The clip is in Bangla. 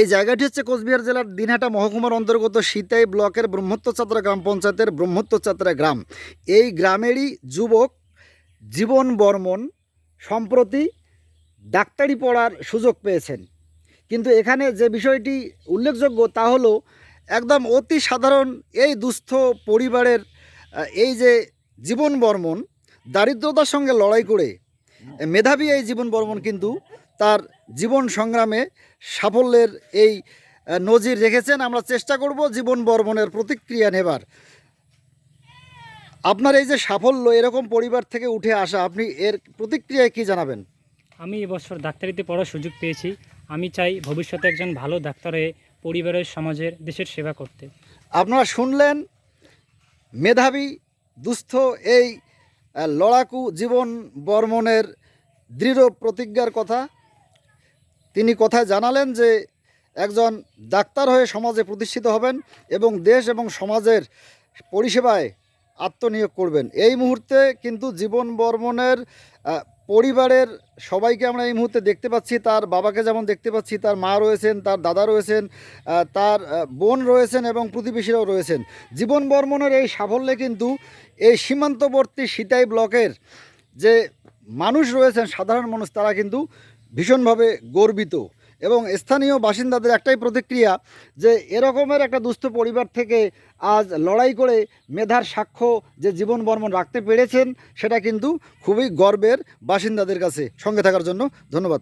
এই জায়গাটি হচ্ছে কোচবিহার জেলার দিনহাটা মহকুমার অন্তর্গত সিতাই ব্লকের ব্রহ্মত্ব চাত্রা গ্রাম পঞ্চায়েতের ব্রহ্মত্ব চাত্রা গ্রাম। এই গ্রামেরই যুবক জীবন বর্মন সম্প্রতি ডাক্তারি পড়ার সুযোগ পেয়েছেন। কিন্তু এখানে যে বিষয়টি উল্লেখযোগ্য তা হলো, একদম অতি সাধারণ এই দুস্থ পরিবারের এই যে জীবন বর্মন, দারিদ্রতার সঙ্গে লড়াই করে, মেধাবী এই জীবন বর্মন কিন্তু তার জীবন সংগ্রামে সাফল্যের এই নজির রেখেছেন। আমরা চেষ্টা করব জীবন বর্মনের প্রতিক্রিয়া নেবার। আপনার এই যে সাফল্য এরকম পরিবার থেকে উঠে আসা আপনি এর প্রতিক্রিয়ায় কি জানাবেন? আমি এবছর ডাক্তারিতে পড়ার সুযোগ পেয়েছি। আমি চাই ভবিষ্যতে একজন ভালো ডাক্তার হয়ে পরিবারের সমাজের দেশের সেবা করতে। আপনারা শুনলেন মেধাবী দুস্থ এই লড়াকু জীবন বর্মনের দৃঢ় প্রতিজ্ঞার কথা। তিনি কথায় জানালেন যে একজন ডাক্তার হয়ে সমাজে প্রতিষ্ঠিত হবেন এবং দেশ এবং সমাজের পরিষেবায় আত্মনিয়োগ করবেন। এই মুহূর্তে কিন্তু জীবন বর্মনের পরিবারের সবাইকে আমরা এই মুহূর্তে দেখতে পাচ্ছি। তার বাবাকে যেমন দেখতে পাচ্ছি, তার মা রয়েছেন, তার দাদা রয়েছেন তার বোন রয়েছেন এবং প্রতিবেশীরাও রয়েছেন। জীবন বর্মনের এই সাফল্যে কিন্তু এই সীমান্তবর্তী সিতাই ব্লকের যে মানুষ রয়েছেন, সাধারণ মানুষ, তারা কিন্তু ভীষণভাবে গর্বিত এবং স্থানীয় বাসিন্দাদের একটাই প্রতিক্রিয়া যে এরকমের একটা দুস্থ পরিবার থেকে আজ লড়াই করে মেধার সাক্ষ্য যে জীবন বর্মন রাখতে পেরেছেন, সেটা কিন্তু খুবই গর্বের বাসিন্দাদের কাছে সঙ্গে থাকার জন্য ধন্যবাদ।